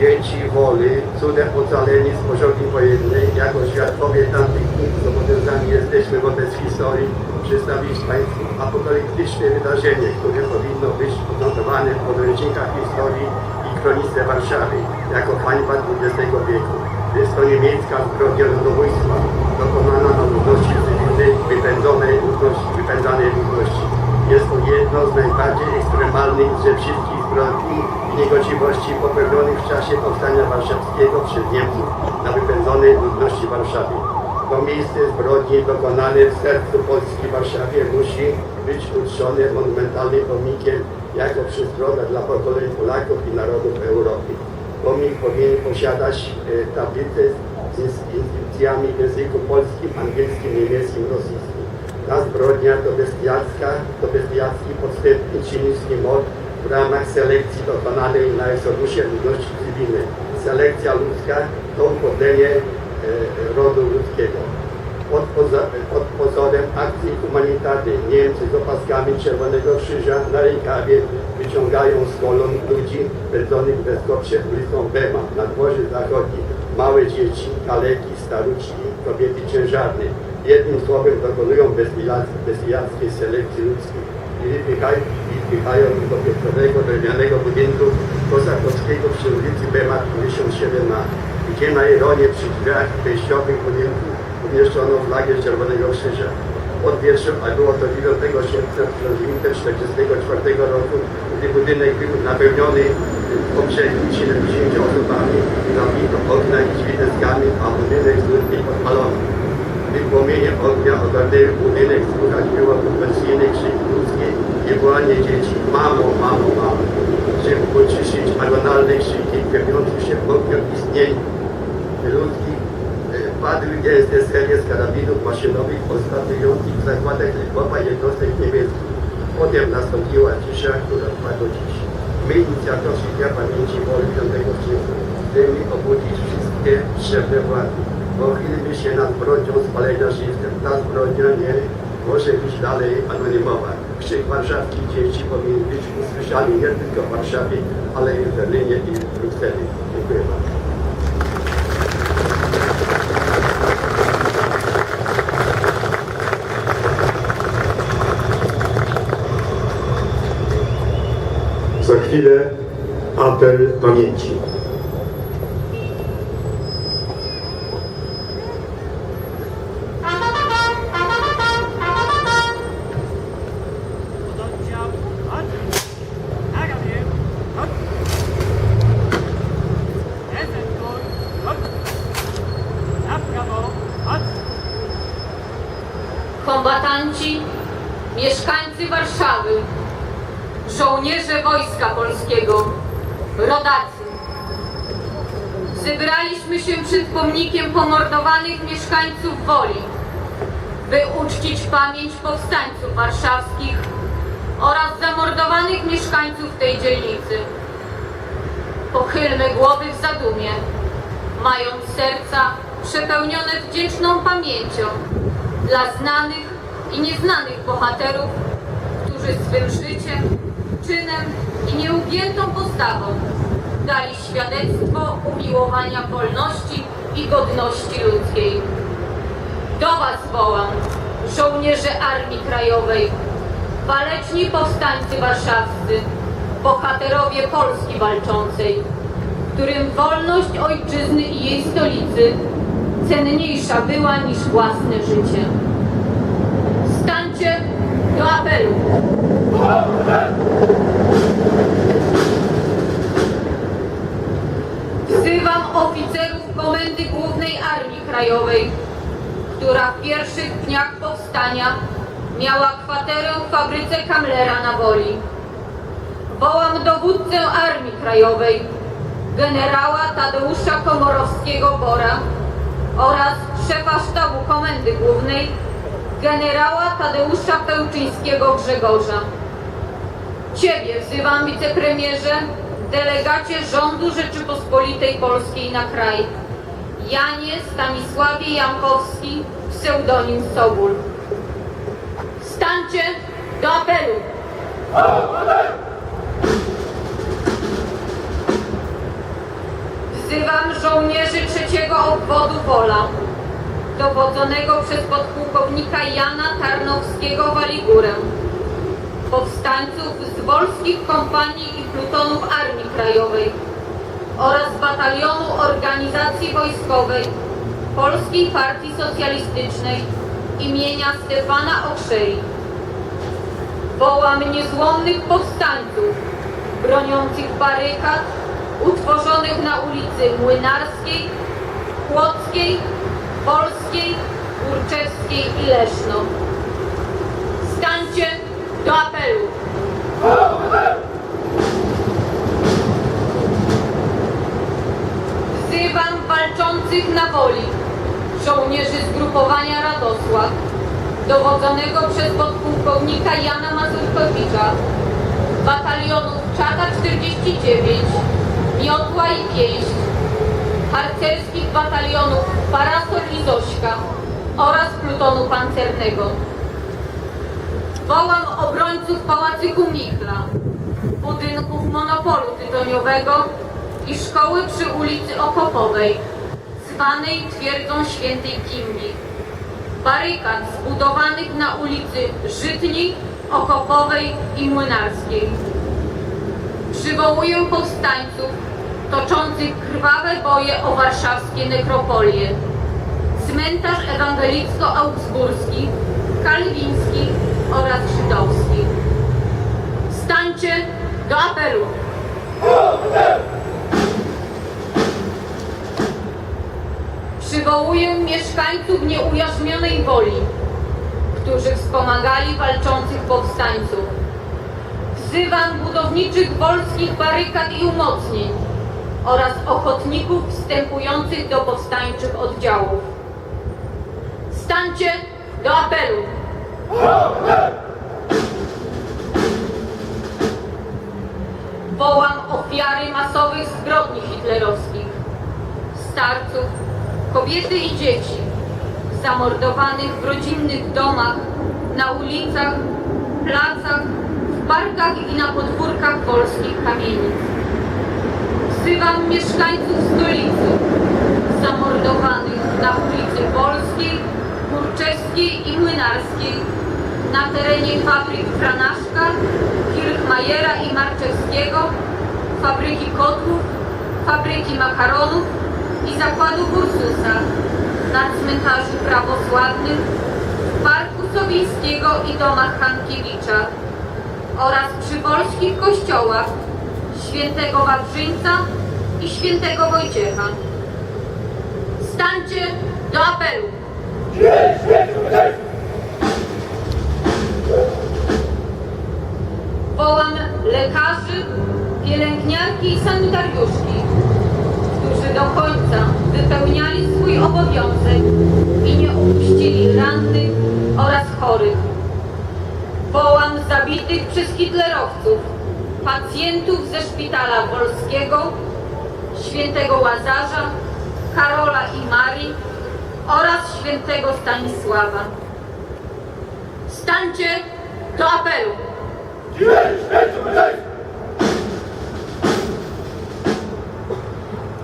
dzieci woli, cudem ocaleni z pożogi wojennej, jako świadkowie tamtych dni zobowiązani jesteśmy wobec historii przedstawić Państwu apokaliptyczne wydarzenie, które powinno być odnotowane w podręcznikach historii i kronice Warszawy jako hańba XX wieku. Jest to niemiecka zbrodnia ludobójstwa dokonana na ludności cywilnej wypędzonej ludności, wypędzanej ludności. Jest to jedno z najbardziej ekstremalnych ze wszystkich zbrodni i niegodziwości popełnionych w czasie powstania warszawskiego przez Niemców na wypędzonej ludności Warszawy. To miejsce zbrodni dokonane w sercu Polski w Warszawie musi być uczczone monumentalnym pomnikiem jako przestroga dla pokoleń Polaków i narodów Europy. Pomnik powinien posiadać e, tablicę z ins- instrukcjami w języku polskim, angielskim, niemieckim, rosyjskim. Ta zbrodnia to bestiacka, to bestiacki, podstępny, cyniczny mord w ramach selekcji dokonanej na egzodusie ludności cywilnej. Selekcja ludzka to upodlenie e, rodu ludzkiego. Pod, poza, pod pozorem akcji humanitarnej Niemcy z opaskami Czerwonego Krzyża na rękawie wyciągają z kolon ludzi pędzonych w Beskocie ulicą Bema na dworze zachodnim. Małe dzieci, kaleki, staruczki, kobiety ciężarne. Jednym słowem dokonują bestiackiej selekcji ludzkiej i wpychają do piotrowego drewnianego budynku Kosakowskiego przy ulicy Bema 57a, gdzie na ironię przy drzwiach wejściowych budynku umieszczono flagę Czerwonego Krzyża. Od wierszu, a było to 9 sierpnia 1944 roku, gdy budynek był napełniony poprzednimi 70 osobami, zabito okna i drzwi deskami, a budynek z ludźmi podpalono. Gdy płomienie ognia ogarnęły budynek, słychać było konwersyjne krzyki ludzkie i wołanie dzieci Mamo, mamo, mamo. Żeby pocieszyć agonalne krzyki krzepiących się w ogniu istnień ludzkich, e, padły gęste serie z karabinów maszynowych ostatniujących w zakładach Lwowa jednostek niemieckich. Potem nastąpiła cisza, która trwa do dziś. My, inicjatorzy Dnia Pamięci Woli 5 września, chcemy obudzić wszystkie potrzebne władze. Pochylmy się nad zbrodnią spalenia żywcem. Ta zbrodnia nie może być dalej anonimowa. Krzyk warszawskich dzieci powinien być usłyszany nie tylko w Warszawie, ale i w Berlinie i w Brukseli. Dziękuję bardzo. Za chwilę apel pamięci. Mieszkańcy Warszawy, żołnierze Wojska Polskiego, rodacy. Zebraliśmy się przed pomnikiem pomordowanych mieszkańców Woli, by uczcić pamięć powstańców warszawskich oraz zamordowanych mieszkańców tej dzielnicy. Pochylmy głowy w zadumie, mając serca przepełnione wdzięczną pamięcią dla znanych i nieznanych bohaterów, którzy swym życiem, czynem i nieugiętą postawą dali świadectwo umiłowania wolności i godności ludzkiej. Do Was wołam, żołnierze Armii Krajowej, waleczni powstańcy warszawscy, bohaterowie Polski walczącej, którym wolność ojczyzny i jej stolicy cenniejsza była niż własne życie. Stańcie do apelu. Wzywam oficerów Komendy Głównej Armii Krajowej, która w pierwszych dniach powstania miała kwaterę w fabryce Kamlera na Woli. Wołam dowódcę Armii Krajowej, generała Tadeusza Komorowskiego-Bora oraz szefa sztabu Komendy Głównej, generała Tadeusza Pełczyńskiego-Grzegorza. Ciebie wzywam, wicepremierze, delegacie rządu Rzeczypospolitej Polskiej na kraj. Janie Stanisławie Jankowski, pseudonim Sobul. Stańcie do apelu! Wzywam żołnierzy trzeciego obwodu Wola, dowodzonego przez podpułkownika Jana Tarnowskiego Waligurę, powstańców z wolskich kompanii i plutonów Armii Krajowej oraz Batalionu Organizacji Wojskowej Polskiej Partii Socjalistycznej imienia Stefana Okrzei. Wołam niezłomnych powstańców broniących barykad utworzonych na ulicy Młynarskiej, Kłodzkiej, Polskiej, Kurczewskiej i Leszno. Stańcie do apelu! Wzywam walczących na woli żołnierzy zgrupowania Radosław, dowodzonego przez podpułkownika Jana Mazurkowicza, batalionów Czata 49, Miotła i Pięść, harcerskich batalionów Parasol i Zośka oraz plutonu pancernego. Wołam obrońców Pałacyku Michla, budynków monopolu tytoniowego i szkoły przy ulicy Okopowej, zwanej Twierdzą Świętej Kimbi. Barykad zbudowanych na ulicy Żytni, Okopowej i Młynarskiej. Przywołuję powstańców toczących krwawe boje o warszawskie nekropolie. Cmentarz ewangelicko-augsburski, kalwiński oraz żydowski. Stańcie do apelu! Przywołuję mieszkańców nieujarzmionej woli, którzy wspomagali walczących powstańców. Wzywam budowniczych wolskich barykad i umocnień oraz ochotników wstępujących do powstańczych oddziałów. Stańcie do apelu! Wołam ofiary masowych zbrodni hitlerowskich, starców, kobiety i dzieci, zamordowanych w rodzinnych domach, na ulicach, placach, w parkach i na podwórkach polskich kamienic. Wzywam mieszkańców stolicy, zamordowanych na ulicy Polskiej, Kurczewskiej i Młynarskiej, na terenie fabryk Franaszka, Kirchmajera i Marczewskiego, fabryki kotłów, fabryki makaronów i zakładu Ursusa, na cmentarzu prawosławnych, w Parku Sowińskiego i domach Hankiewicza oraz przy polskich kościołach świętego Wawrzyńca i świętego Wojciecha. Stańcie do apelu! Wołam lekarzy, pielęgniarki i sanitariuszki, którzy do końca wypełniali swój obowiązek i nie upuścili rannych oraz chorych. Wołam zabitych przez hitlerowców, pacjentów ze szpitala Wolskiego, świętego Łazarza, Karola i Marii oraz świętego Stanisława. Stańcie do apelu!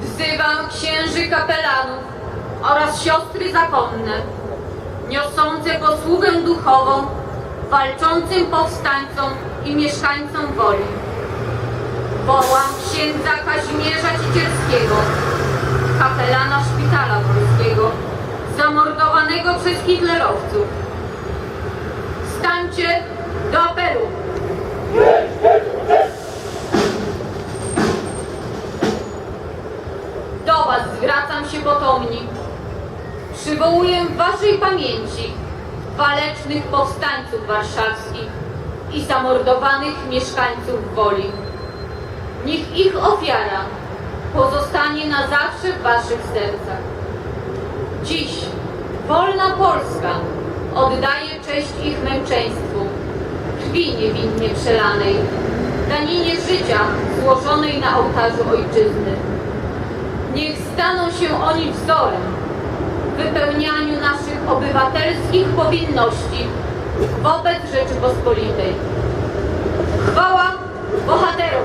Wzywam księży kapelanów oraz siostry zakonne, niosące posługę duchową walczącym powstańcom i mieszkańcom woli. Wołam księdza Kazimierza Cicierskiego, kapelana szpitala wolskiego, zamordowanego przez hitlerowców. Stańcie do apelu! Do Was zwracam się potomni. Przywołuję w Waszej pamięci walecznych powstańców warszawskich i zamordowanych mieszkańców Woli. Niech ich ofiara pozostanie na zawsze w Waszych sercach. Dziś wolna Polska oddaje cześć ich męczeństwu, krwi niewinnie przelanej, daninie życia złożonej na ołtarzu ojczyzny. Niech staną się oni wzorem w wypełnianiu naszych obywatelskich powinności wobec Rzeczypospolitej. Chwała bohaterom!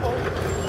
Bible